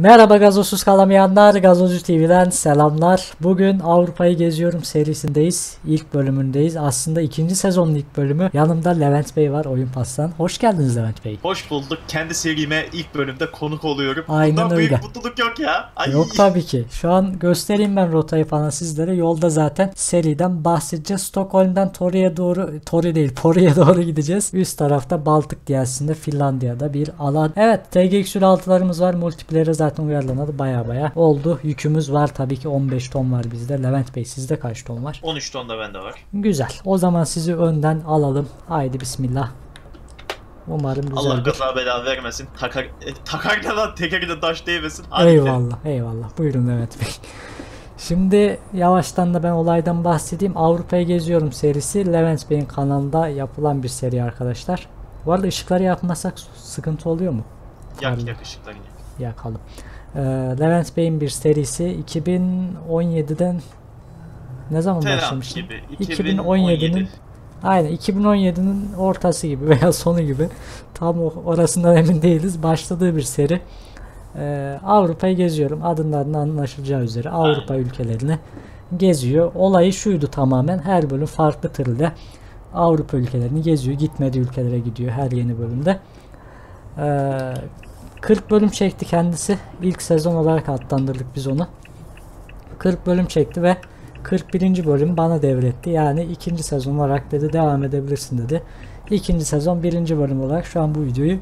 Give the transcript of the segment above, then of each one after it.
Merhaba gazozsuz kalamayanlar, Gazozcu TV'den selamlar. Bugün Avrupa'yı geziyorum serisindeyiz. İlk bölümündeyiz. Aslında ikinci sezonun ilk bölümü. Yanımda Levent Bey var Oyun Pas'tan. Hoş geldiniz Levent Bey. Hoş bulduk. Kendi serime ilk bölümde konuk oluyorum. Aynen Bundan öyle. büyük mutluluk yok ya. Ay. Yok tabii ki. Şu an göstereyim ben rotayı falan sizlere. Yolda zaten seriden bahsedeceğiz. Stockholm'dan Tori'ye doğru, Tori değil Pori'ye doğru gideceğiz. Üst tarafta Baltık diyarında Finlandiya'da bir alan. Evet TGX 6'larımız var. Multiplayer'e zaten uyarlanadı. Baya baya oldu. Yükümüz var tabii ki 15 ton var bizde. Levent Bey sizde kaç ton var? 13 ton da bende var. Güzel. O zaman sizi önden alalım. Haydi bismillah. Umarım Allah güzeldir. kaza bela vermesin. Takar, e, takar ne lan tekerine taş değmesin. Hadi Eyvallah, eyvallah. Buyurun Levent Bey. Şimdi yavaştan da ben olaydan bahsedeyim. Avrupa'yı geziyorum serisi Levent Bey'in kanalında yapılan bir seri arkadaşlar. Bu arada ışıkları yakmasak sıkıntı oluyor mu? Yak yak ışıklarını. Yakalım. Ee, Levent Bey'in bir serisi 2017'den ne zaman Teram başlamıştı? gibi. 2017'nin Aynen 2017'nin ortası gibi veya sonu gibi tam orasından emin değiliz. Başladığı bir seri. Ee, Avrupa'yı geziyorum. Adından da anlaşılacağı üzere Avrupa ülkelerini geziyor. Olayı şuydu tamamen. Her bölüm farklı tırla Avrupa ülkelerini geziyor. Gitmediği ülkelere gidiyor her yeni bölümde. Ee, 40 bölüm çekti kendisi. İlk sezon olarak adlandırdık biz onu. 40 bölüm çekti ve 41. bölüm bana devretti. Yani ikinci sezon olarak dedi devam edebilirsin dedi. İkinci sezon birinci bölüm olarak şu an bu videoyu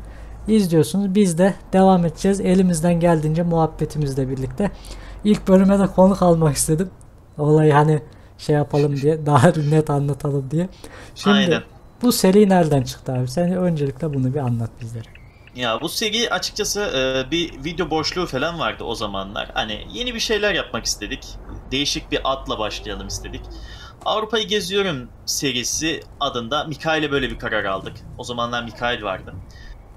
izliyorsunuz. Biz de devam edeceğiz. Elimizden geldiğince muhabbetimizle birlikte. İlk bölüme de konuk almak istedim. Olayı hani şey yapalım diye daha net anlatalım diye. Şimdi Aynen. bu seri nereden çıktı abi? Sen öncelikle bunu bir anlat bizlere. Ya bu seri açıkçası e, bir video boşluğu falan vardı o zamanlar. Hani yeni bir şeyler yapmak istedik. Değişik bir adla başlayalım istedik. Avrupa'yı geziyorum serisi adında Mikail'e böyle bir karar aldık. O zamanlar Mikail vardı.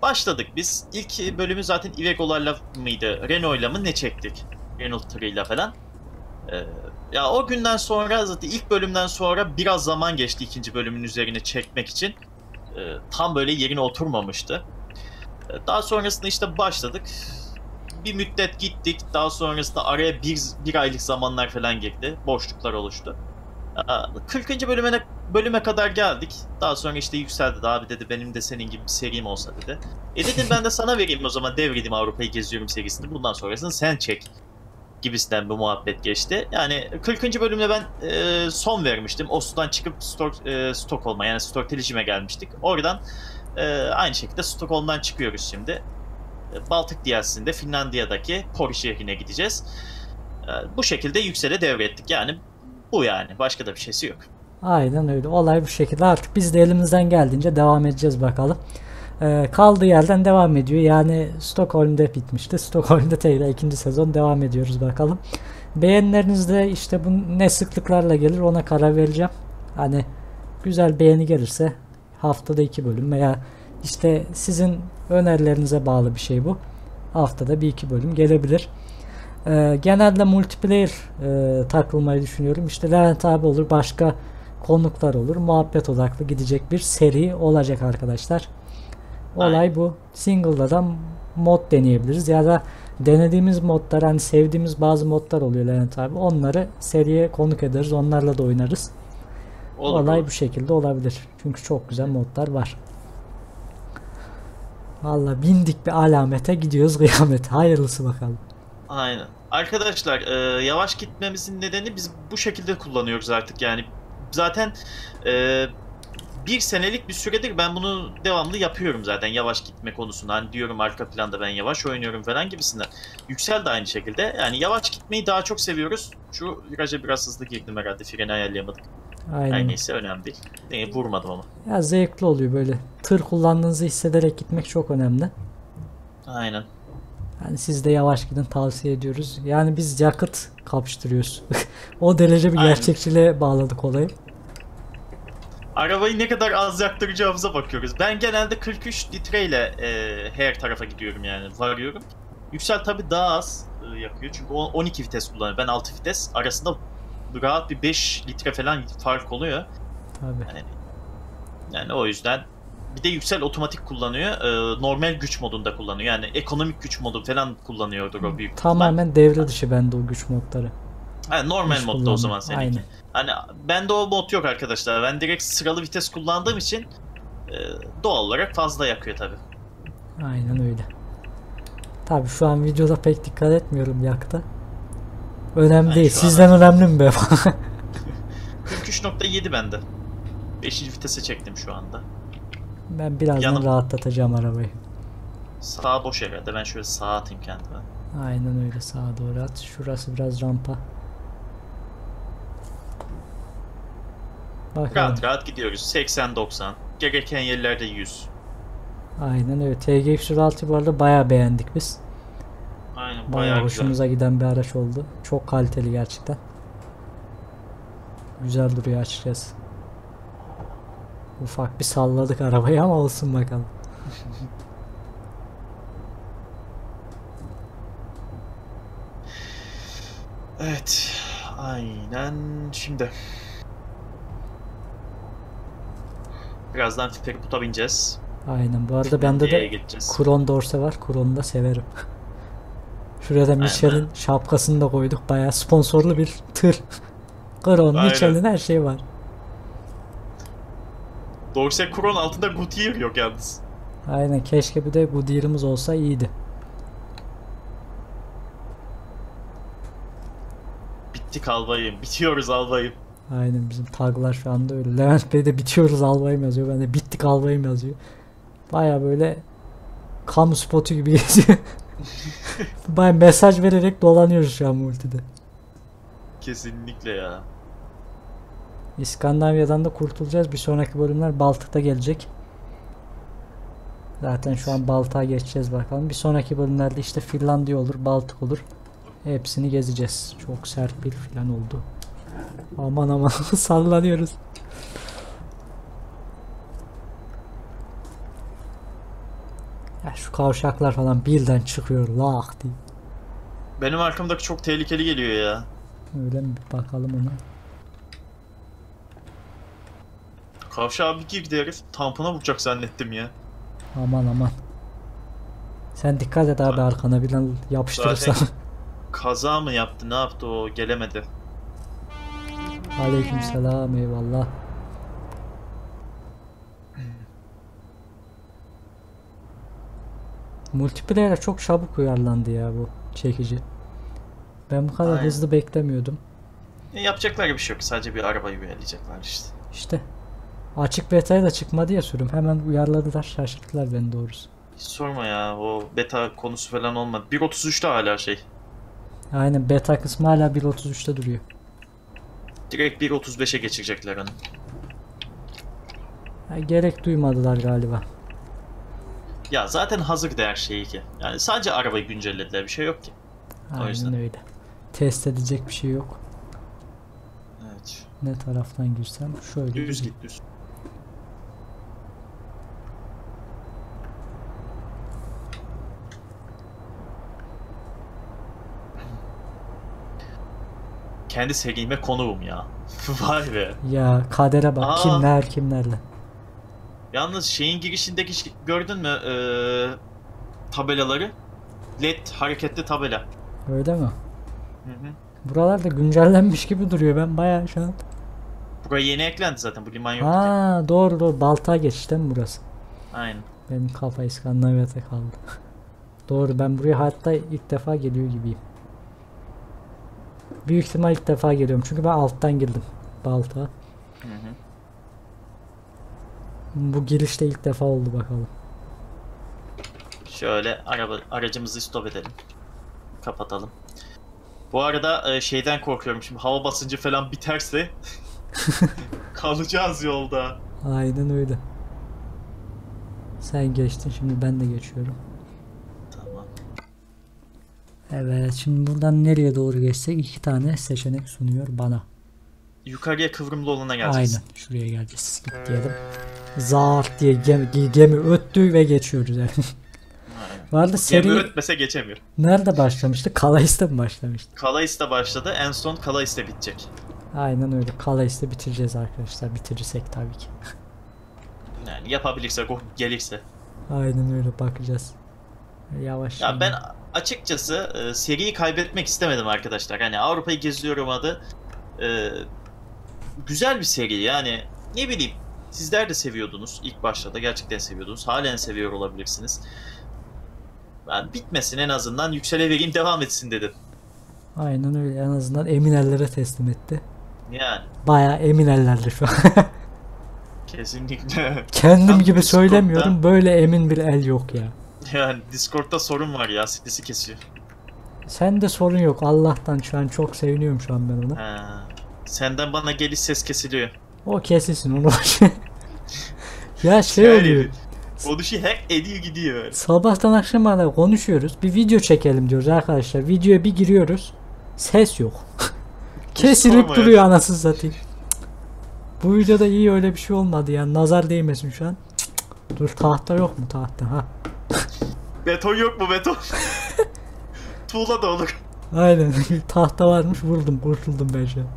Başladık biz. İlk bölümü zaten Iveco'larla mıydı? Renault'la mı ne çektik? Renault tırıyla falan. Ee, ya o günden sonra zaten ilk bölümden sonra biraz zaman geçti ikinci bölümün üzerine çekmek için. Ee, tam böyle yerine oturmamıştı. Daha sonrasında işte başladık. Bir müddet gittik. Daha sonrasında araya bir, bir aylık zamanlar falan girdi. Boşluklar oluştu. Aa, 40. bölüme, bölüme kadar geldik. Daha sonra işte yükseldi. Abi dedi benim de senin gibi bir serim olsa dedi. E dedim ben de sana vereyim o zaman devredeyim Avrupa'yı geziyorum serisini. Bundan sonrasını sen çek gibisinden bir muhabbet geçti. Yani 40. bölümde ben e, son vermiştim. Oslo'dan çıkıp Stok, e, Stockholm'a yani Stockholm'e gelmiştik. Oradan e, aynı şekilde Stockholm'dan çıkıyoruz şimdi. E, Baltık diyarında Finlandiya'daki Pori şehrine gideceğiz. E, bu şekilde yüksele devrettik. Yani bu yani. Başka da bir şeysi yok. Aynen öyle. Olay bu şekilde. Artık biz de elimizden geldiğince devam edeceğiz bakalım. Ee, kaldığı yerden devam ediyor. Yani Stockholm'da bitmişti. Stockholm'da tekrar ikinci sezon devam ediyoruz bakalım. Beğenileriniz de işte bu ne sıklıklarla gelir ona karar vereceğim. Hani güzel beğeni gelirse haftada iki bölüm veya işte sizin önerilerinize bağlı bir şey bu. Haftada bir iki bölüm gelebilir. Ee, genelde multiplayer e, takılmayı düşünüyorum. İşte Levent abi olur, başka konuklar olur. Muhabbet odaklı gidecek bir seri olacak arkadaşlar. Olay Aynen. bu. Single'da da mod deneyebiliriz ya da denediğimiz modlar hani sevdiğimiz bazı modlar oluyor Levent abi. Onları seriye konuk ederiz. Onlarla da oynarız. Olur, Olay olur. bu şekilde olabilir. Çünkü çok güzel modlar var. Valla bindik bir alamete gidiyoruz kıyamete. Hayırlısı bakalım. Aynen. Arkadaşlar e, yavaş gitmemizin nedeni biz bu şekilde kullanıyoruz artık yani. Zaten e, bir senelik bir süredir ben bunu devamlı yapıyorum zaten yavaş gitme konusunda. Hani diyorum arka planda ben yavaş oynuyorum falan gibisinden. Yüksel de aynı şekilde. Yani yavaş gitmeyi daha çok seviyoruz. Şu viraja biraz hızlı girdim herhalde freni ayarlayamadık. Aynen. Her neyse önemli değil. E, vurmadım ama. Ya zevkli oluyor böyle. Tır kullandığınızı hissederek gitmek çok önemli. Aynen. Yani siz de yavaş gidin tavsiye ediyoruz. Yani biz yakıt kapıştırıyoruz. o derece bir Aynen. gerçekçiliğe bağladık olayı. Arabayı ne kadar az yaktıracağımıza bakıyoruz. Ben genelde 43 litreyle e, her tarafa gidiyorum yani varıyorum. Yüksel tabi daha az e, yakıyor çünkü o 12 vites kullanıyor. Ben 6 vites. Arasında rahat bir 5 litre falan fark oluyor. Tabii. Yani, yani o yüzden bir de yüksel otomatik kullanıyor. Ee, normal güç modunda kullanıyor. Yani ekonomik güç modu falan kullanıyordur o büyük. Tamamen devre dışı bende o güç modları. Ha, normal Güç modda o zaman seninki. Aynen. Hani bende o mod yok arkadaşlar. Ben direkt sıralı vites kullandığım için e, doğal olarak fazla yakıyor tabi. Aynen öyle. Tabi şu an videoda pek dikkat etmiyorum yakta. Önemli Ben değil. şu an- Sizden önemli mi be? 43.7 bende. 5. vitese çektim şu anda. ben birazdan Yanım- rahatlatacağım arabayı. Sağ boş herhalde. Ben şöyle sağa atayım kendime. Aynen öyle sağa doğru at. Şurası biraz rampa. Bakalım. Rahat rahat gidiyoruz. 80-90. Gereken yerlerde 100. Aynen öyle. TGX 106 bu arada bayağı beğendik biz. Aynen Bayağı bayağı güzel. hoşumuza giden bir araç oldu. Çok kaliteli gerçekten. Güzel duruyor açıkçası. Ufak bir salladık arabayı ama olsun bakalım. Evet. Aynen şimdi. Birazdan feribota bineceğiz. Aynen. Bu arada bende de. Kron Dorse var. Kron'u da severim. Şuraya da Michelin şapkasını da koyduk. Bayağı sponsorlu bir tır. Kron. Michelin her şey var. Dorse Kron altında Goodyear yok yalnız. Aynen. Keşke bir de Goodyear'ımız olsa iyiydi. Bittik albayım. Bitiyoruz albayım. Aynen bizim taglar şu anda öyle. Levent Bey de bitiyoruz albayım yazıyor. Ben de bittik albayım yazıyor. Baya böyle kamu spotu gibi geziyor. Baya mesaj vererek dolanıyoruz şu an multide. Kesinlikle ya. İskandinavya'dan da kurtulacağız. Bir sonraki bölümler Baltık'ta gelecek. Zaten şu an Baltık'a geçeceğiz bakalım. Bir sonraki bölümlerde işte Finlandiya olur, Baltık olur. Hepsini gezeceğiz. Çok sert bir falan oldu. Aman aman sallanıyoruz. Ya şu kavşaklar falan birden çıkıyor lak diye. Benim arkamdaki çok tehlikeli geliyor ya. Öyle mi? Bir bakalım ona. Kavşağa bir girdi herif. Tampona vuracak zannettim ya. Aman aman. Sen dikkat et abi arkana bir lan yapıştırırsan. Zaten- Kaza mı yaptı? Ne yaptı o? Gelemedi. Aleykümselam eyvallah. Multiplayer'e çok çabuk uyarlandı ya bu çekici. Ben bu kadar Aynen. hızlı beklemiyordum. E, yapacaklar bir şey yok. Sadece bir arabayı uyarlayacaklar işte. İşte açık beta'ya da çıkmadı ya sürüm. Hemen uyarladılar şaşırttılar beni doğrusu. Hiç sorma ya. O beta konusu falan olmadı. 1.33'te hala şey. Aynen beta kısmı hala 1.33'te duruyor. Direkt 1.35'e geçirecekler onu. Gerek duymadılar galiba. Ya zaten hazırdı her şeyi ki. Yani sadece arabayı güncellediler. Bir şey yok ki. O yüzden. Aynen öyle. Test edecek bir şey yok. Evet. Ne taraftan girsem şöyle Düz git düz. Kendi serime konuğum ya. Vay be. Ya kadere bak Aa. kimler kimlerle. Yalnız şeyin girişindeki şey- gördün mü eee, tabelaları? LED hareketli tabela. Öyle mi? Hı hı. Buralar da güncellenmiş gibi duruyor. Ben bayağı şu an. Buraya yeni eklendi zaten bu liman yoktu. ki. Ha doğru doğru. Baltağa geçti değil mi burası? Aynen. Benim kafa İskandinavya'da kaldı. doğru ben buraya hatta ilk defa geliyor gibiyim. Büyük ihtimal ilk defa geliyorum. Çünkü ben alttan girdim. Baltağa. Hı hı. Bu girişte ilk defa oldu bakalım. Şöyle araba aracımızı stop edelim. Kapatalım. Bu arada e, şeyden korkuyorum şimdi hava basıncı falan biterse kalacağız yolda. Aynen öyle. Sen geçtin şimdi ben de geçiyorum. Tamam. Evet şimdi buradan nereye doğru geçsek iki tane seçenek sunuyor bana. Yukarıya kıvrımlı olana geleceğiz. Aynen şuraya geleceğiz. Git diyelim. Zart diye gemi, gemi öttü ve geçiyoruz yani. Bu arada Gemi seri ötmese geçemiyor. nerede başlamıştı? Kalais'te mi başlamıştı? Kalais'te başladı. En son Kalais'te bitecek. Aynen öyle. Kalais'te bitireceğiz arkadaşlar. Bitirirsek tabii ki. Yani yapabilirse o gelirse. Aynen öyle bakacağız. Yavaş. Ya ben açıkçası e, seriyi kaybetmek istemedim arkadaşlar. Hani Avrupa'yı geziyorum adı. e, güzel bir seri yani ne bileyim sizler de seviyordunuz ilk başta da gerçekten seviyordunuz. Halen seviyor olabilirsiniz. Ben bitmesin en azından yüksele vereyim devam etsin dedim. Aynen öyle. En azından emin ellere teslim etti. Yani Bayağı emin ellerde şu an. kesinlikle. Kendim Tam gibi Discord'da- söylemiyorum. Böyle emin bir el yok ya. yani Discord'da sorun var ya sesi kesiyor. Sende sorun yok. Allah'tan şu an çok seviniyorum şu an ben ona. Ha. Senden bana geliş ses kesiliyor. O kesilsin onu. Ya şey Yani oluyor. Konuşu hack ediyor gidiyor. Sabahtan akşama kadar konuşuyoruz. Bir video çekelim diyoruz arkadaşlar. Videoya bir giriyoruz. Ses yok. Kesilip sorma ya. duruyor anasını satayım. Bu videoda iyi öyle bir şey olmadı yani. Nazar değmesin şu an. Dur tahta yok mu tahta ha? Beton yok mu beton? Tuğla da olur. Aynen. tahta varmış vurdum kurtuldum ben şu an.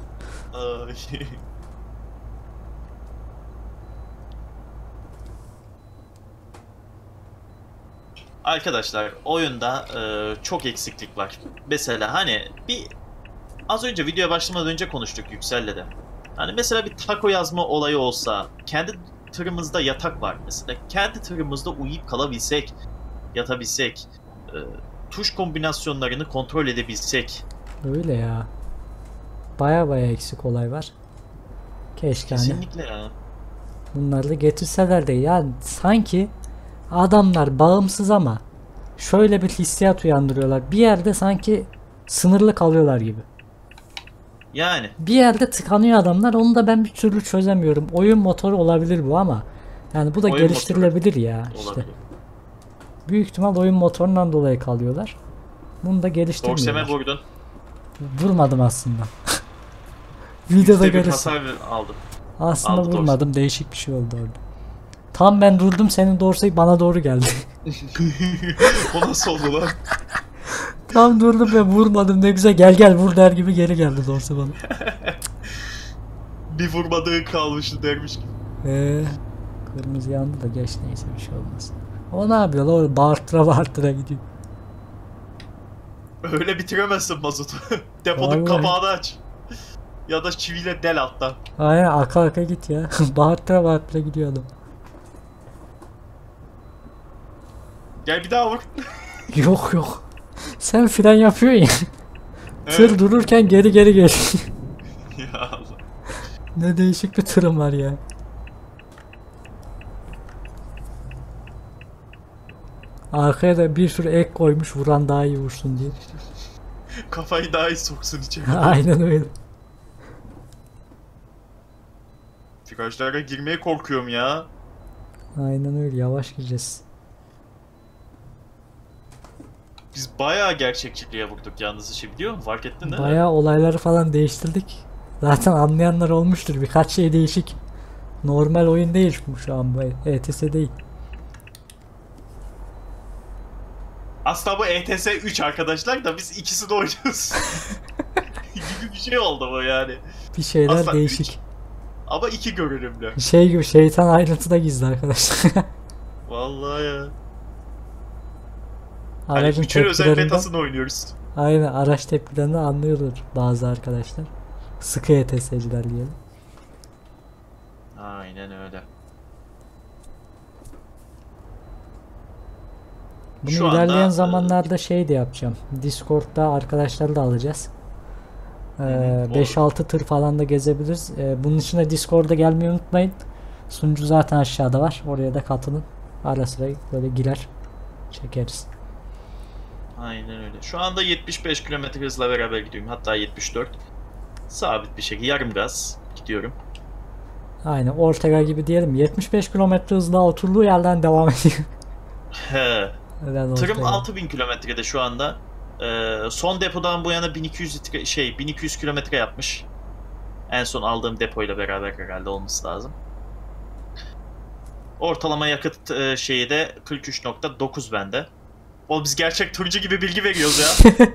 Arkadaşlar oyunda e, çok eksiklik var. Mesela hani bir az önce videoya başlamadan önce konuştuk Yüksel'le de. Hani mesela bir taco yazma olayı olsa, kendi tırımızda yatak var mesela. Kendi tırımızda uyuyup kalabilsek, yatabilsek, e, tuş kombinasyonlarını kontrol edebilsek. Öyle ya. Baya baya eksik olay var. Keşke hani Kesinlikle ya. bunları da getirseler de yani sanki adamlar bağımsız ama şöyle bir hissiyat uyandırıyorlar. Bir yerde sanki sınırlı kalıyorlar gibi. Yani Bir yerde tıkanıyor adamlar. Onu da ben bir türlü çözemiyorum. Oyun motoru olabilir bu ama yani bu da Oyun geliştirilebilir ya işte. olabilir. Büyük ihtimal oyun motorundan dolayı kalıyorlar. Bunu da Dorseme geliştirmiyorlar. vurdun. Vurmadım aslında. Videoda görürsün. hasar aldım. Aslında Aldı vurmadım. Değişik bir şey oldu orada. Tam ben durdum senin dorsu bana doğru geldi. o nasıl oldu lan? Tam durdum ve vurmadım ne güzel gel gel vur der gibi geri geldi dorsu bana. Bir vurmadığı kalmıştı dermiş gibi. Eee kırmızı yandı da geç neyse bir şey olmaz. O ne yapıyor lan o bağırtıra bağırtıra gidiyor. Öyle bitiremezsin mazotu. Deponun kapağını aç. Ya da çiviyle del alttan. Aynen aka aka git ya. bağırtıra bağırtıra gidiyor adam. Gel bir daha vur. Yok yok. Sen fren yapıyorsun ya. Evet. Tır dururken geri geri geliyor. ya Allah. ne değişik bir tırım var ya. Arkaya da bir sürü ek koymuş vuran daha iyi vursun diye. Kafayı daha iyi soksun içeri. Aynen öyle. Virajlara girmeye korkuyorum ya. Aynen öyle yavaş gireceğiz. Biz bayağı gerçekçiliğe vurduk yalnız işi biliyor musun? Fark ettin değil mi? Bayağı olayları falan değiştirdik. Zaten anlayanlar olmuştur. Birkaç şey değişik. Normal oyun değil şu an bu ETS değil. Aslında bu ETS 3 arkadaşlar da biz ikisini oynuyoruz. gibi bir şey oldu bu yani. Bir şeyler Aslında değişik. Ama iki görünümlü. Şey gibi şeytan ayrıntıda gizli arkadaşlar. Vallahi ya. Hani Aracın üçün özel tepkilerinden, betasını oynuyoruz. aynen araç tepkilerinden anlıyordur bazı arkadaşlar. Sıkı ETS'ciler diyelim. Aynen öyle. Bunu Şu ilerleyen anda, e, zamanlarda şey de yapacağım. Discord'da arkadaşları da alacağız. Ee, hı, olur. 5-6 tır falan da gezebiliriz. Ee, bunun için de Discord'a gelmeyi unutmayın. Sunucu zaten aşağıda var. Oraya da katılın. Ara sıra böyle girer. Çekeriz. Aynen öyle. Şu anda 75 km hızla beraber gidiyorum. Hatta 74. Sabit bir şekilde yarım gaz gidiyorum. Aynen Ortega gibi diyelim. 75 km hızla oturduğu yerden devam ediyor. He. Neden Tırım Ortega? 6000 kilometrede şu anda. Ee, son depodan bu yana 1200 litre şey 1200 kilometre yapmış. En son aldığım depoyla beraber herhalde olması lazım. Ortalama yakıt e, şeyi de 43.9 bende. O biz gerçek turcu gibi bilgi veriyoruz ya.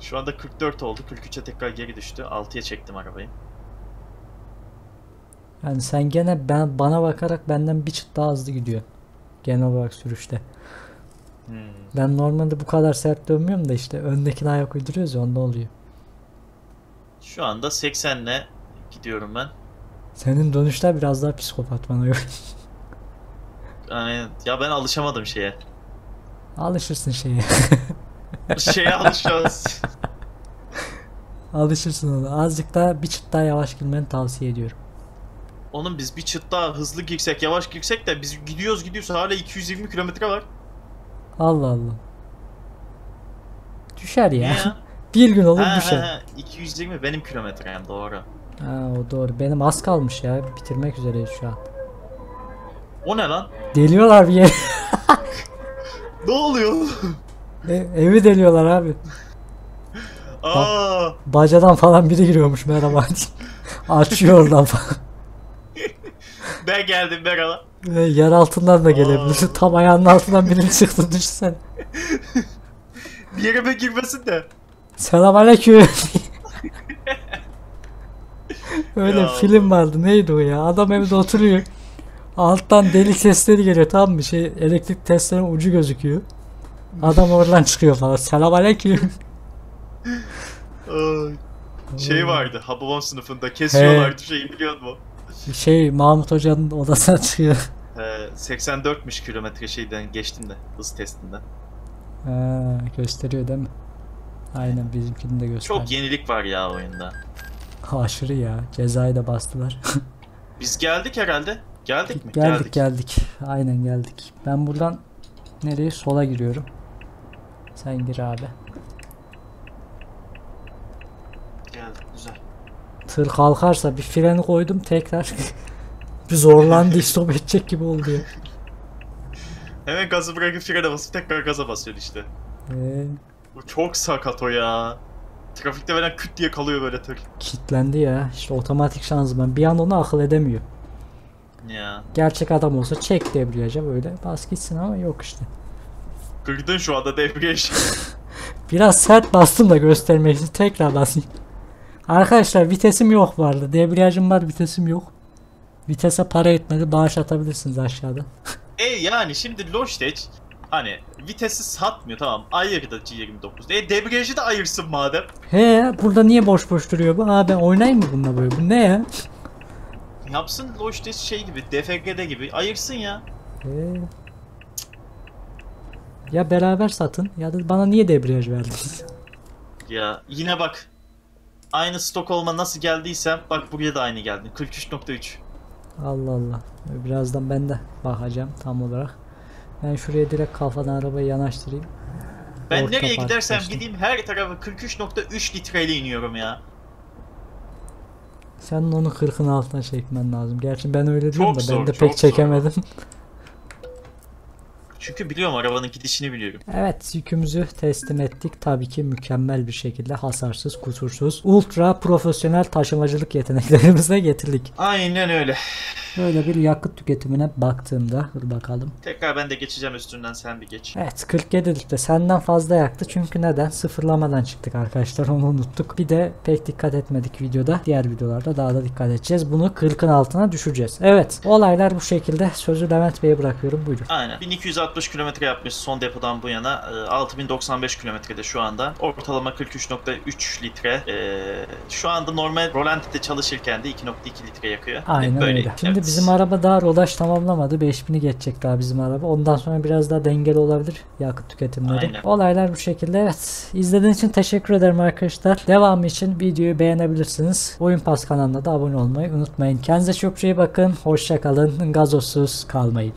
Şu anda 44 oldu. 43'e tekrar geri düştü. 6'ya çektim arabayı. Yani sen gene ben bana bakarak benden bir çıt daha hızlı gidiyor. Genel olarak sürüşte. Hmm. Ben normalde bu kadar sert dönmüyorum da işte öndekine ayak uyduruyoruz ya onda oluyor. Şu anda 80'le gidiyorum ben. Senin dönüşler biraz daha psikopat bana göre. Yani, ya ben alışamadım şeye. Alışırsın şeye. Şeye alışacağız. Alışırsın ona. Azıcık daha bir çıt daha yavaş girmeni tavsiye ediyorum. Onun biz bir çıt daha hızlı girsek, yavaş girsek de biz gidiyoruz gidiyoruz hala 220 kilometre var. Allah Allah. Düşer ya. ya? bir gün olur ha, düşer. ha, ha, 220 benim kilometrem doğru. Ha o doğru. Benim az kalmış ya. Bitirmek üzereyiz şu an. O ne lan? Deliyorlar bir yere. Ne oluyor? E- evi deliyorlar abi. Aa, Bacadan falan biri giriyormuş merhaba. Açıyor oradan falan. ben geldim merhaba. Ve yer altından da gelebilir. Aa. Tam ayağının altından biri çıktı düşsen. Bir yerime girmesin de. Selamünaleyküm. Öyle Ya film vardı. Neydi o ya? Adam evde oturuyor. Alttan delik sesleri geliyor tamam mı? Şey elektrik testlerinin ucu gözüküyor. Adam oradan çıkıyor falan. Selamünaleyküm. Ay. Şey vardı Hababam sınıfında kesiyorlardı şeyi biliyor musun? Şey Mahmut Hoca'nın odasına çıkıyor. Ee, 84'müş kilometre şeyden geçtim de hız testinden. Ha, gösteriyor değil mi? Aynen bizimkini de gösteriyor. Çok yenilik var ya oyunda. Aşırı ya. Cezayı da bastılar. Biz geldik herhalde. Geldik mi? geldik geldik. Aynen geldik. Ben buradan nereye? Sola giriyorum. Sen gir abi. Geldik güzel. Tır kalkarsa bir freni koydum tekrar. bir zorlandı stop edecek gibi oldu ya. Hemen gazı bırakıp frene basıp tekrar gaza basıyorsun işte. Ee, Bu çok sakat o ya. Trafikte falan küt diye kalıyor böyle tır. kitlendi ya. İşte otomatik şanzıman. Bir an onu akıl edemiyor. Ya. Gerçek adam olsa çek debriyaja böyle bas gitsin ama yok işte. Kırdın şu anda debriyaj. Biraz sert bastım da göstermek için tekrar basayım. Arkadaşlar vitesim yok vardı. Debriyajım var vitesim yok. Vitese para etmedi. Bağış atabilirsiniz aşağıda. e yani şimdi Logitech hani vitesi satmıyor tamam ayırdı G29. E debriyajı da ayırsın madem. He burada niye boş boş duruyor bu? Aa ben oynayayım mı bununla böyle? Bu ne ya? Yapsın Logitech şey gibi DFG'de gibi ayırsın ya. He. Ya beraber satın ya da bana niye debriyaj verdiniz? Ya yine bak. Aynı Stockholm'a nasıl geldiysem bak buraya da aynı geldi. 43.3. Allah Allah. Birazdan ben de bakacağım tam olarak. Ben şuraya direkt kafadan arabayı yanaştırayım. Ben Orta nereye gidersem gideyim her tarafa 43.3 litreyle iniyorum ya. Senin onu 40'ın altına çekmen lazım. Gerçi ben öyle diyorum da zor, ben de pek zor. çekemedim. Çünkü biliyorum arabanın gidişini biliyorum. Evet yükümüzü teslim ettik. Tabii ki mükemmel bir şekilde hasarsız, kusursuz, ultra profesyonel taşımacılık yeteneklerimize getirdik. Aynen öyle. Böyle bir yakıt tüketimine baktığımda dur bakalım. Tekrar ben de geçeceğim üstünden sen bir geç. Evet 47 litre senden fazla yaktı çünkü neden? Sıfırlamadan çıktık arkadaşlar onu unuttuk. Bir de pek dikkat etmedik videoda. Diğer videolarda daha da dikkat edeceğiz. Bunu 40'ın altına düşüreceğiz. Evet olaylar bu şekilde. Sözü Levent Bey'e bırakıyorum buyurun. Aynen. 1260 kilometre yapmış son depodan bu yana. Ee, 6095 kilometrede şu anda. Ortalama 43.3 litre. Ee, şu anda normal Rolanti'de çalışırken de 2.2 litre yakıyor. Aynen böyle. öyle. Şimdi Evet. bizim araba daha rodaj tamamlamadı. 5000'i geçecek daha bizim araba. Ondan sonra biraz daha dengeli olabilir yakıt tüketimleri. Aynen. Olaylar bu şekilde. Evet. İzlediğiniz için teşekkür ederim arkadaşlar. Devamı için videoyu beğenebilirsiniz. Oyun Pas kanalına da abone olmayı unutmayın. Kendinize çok iyi bakın. Hoşça kalın. Gazozsuz kalmayın.